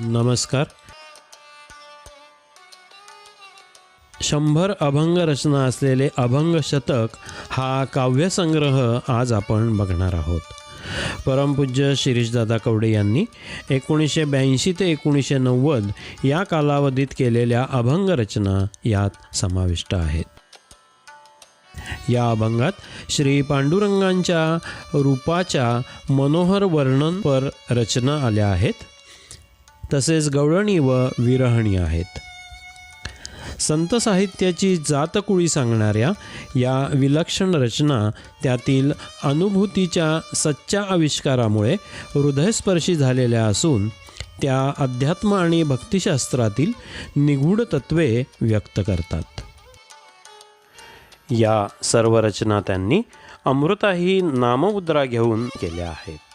नमस्कार. शंभर अभंग रचना असलेले अभंग शतक हा काव्यसंग्रह आज आपण बघणार आहोत. परमपूज्य शिरीषदादा कवडे यांनी एकोणीसशे ब्याऐंशी ते एकोणीसशे नव्वद या कालावधीत केलेल्या अभंग रचना यात समाविष्ट आहेत. या अभंगात श्री पांडुरंगांच्या रूपाच्या मनोहर वर्णनपर रचना आल्या आहेत. तसेच गवळणी व विरहणी आहेत. संत साहित्याची जातकुळी सांगणाऱ्या या विलक्षण रचना त्यातील अनुभूतीच्या सच्च्या आविष्कारामुळे हृदयस्पर्शी झालेल्या असून त्या अध्यात्म आणि भक्तिशास्त्रातील निगूढ तत्वे व्यक्त करतात. या सर्व रचना त्यांनी अमृताही नाममुद्रा घेऊन केल्या आहेत.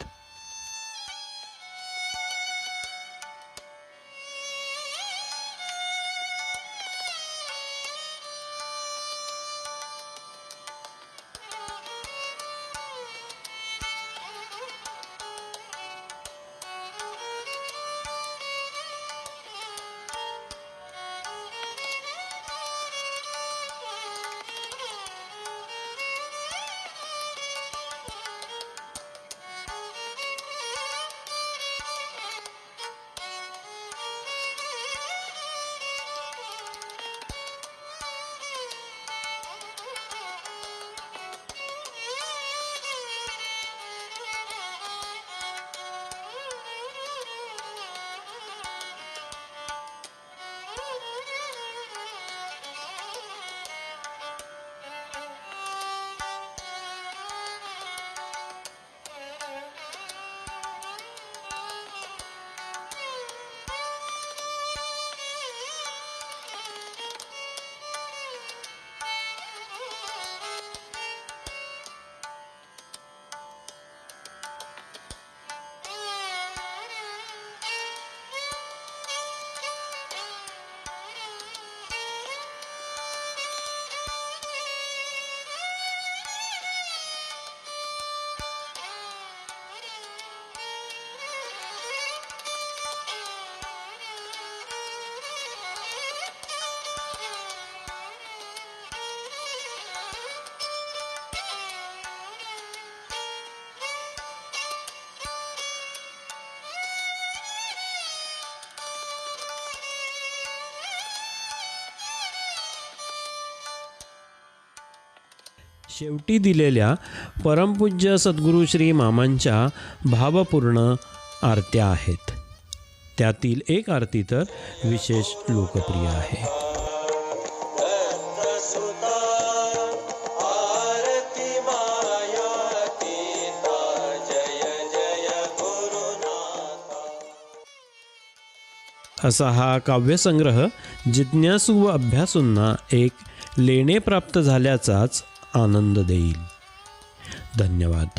शेवटी दिलेल्या परमपूज्य सद्गुरू श्री मामांच्या भावपूर्ण आरत्या आहेत. त्यातील एक आरती तर विशेष लोकप्रिय आहे. असा हा काव्यसंग्रह जिज्ञासू व अभ्यासूंना एक लेणे प्राप्त झाल्याचाच आनंद देईल. धन्यवाद.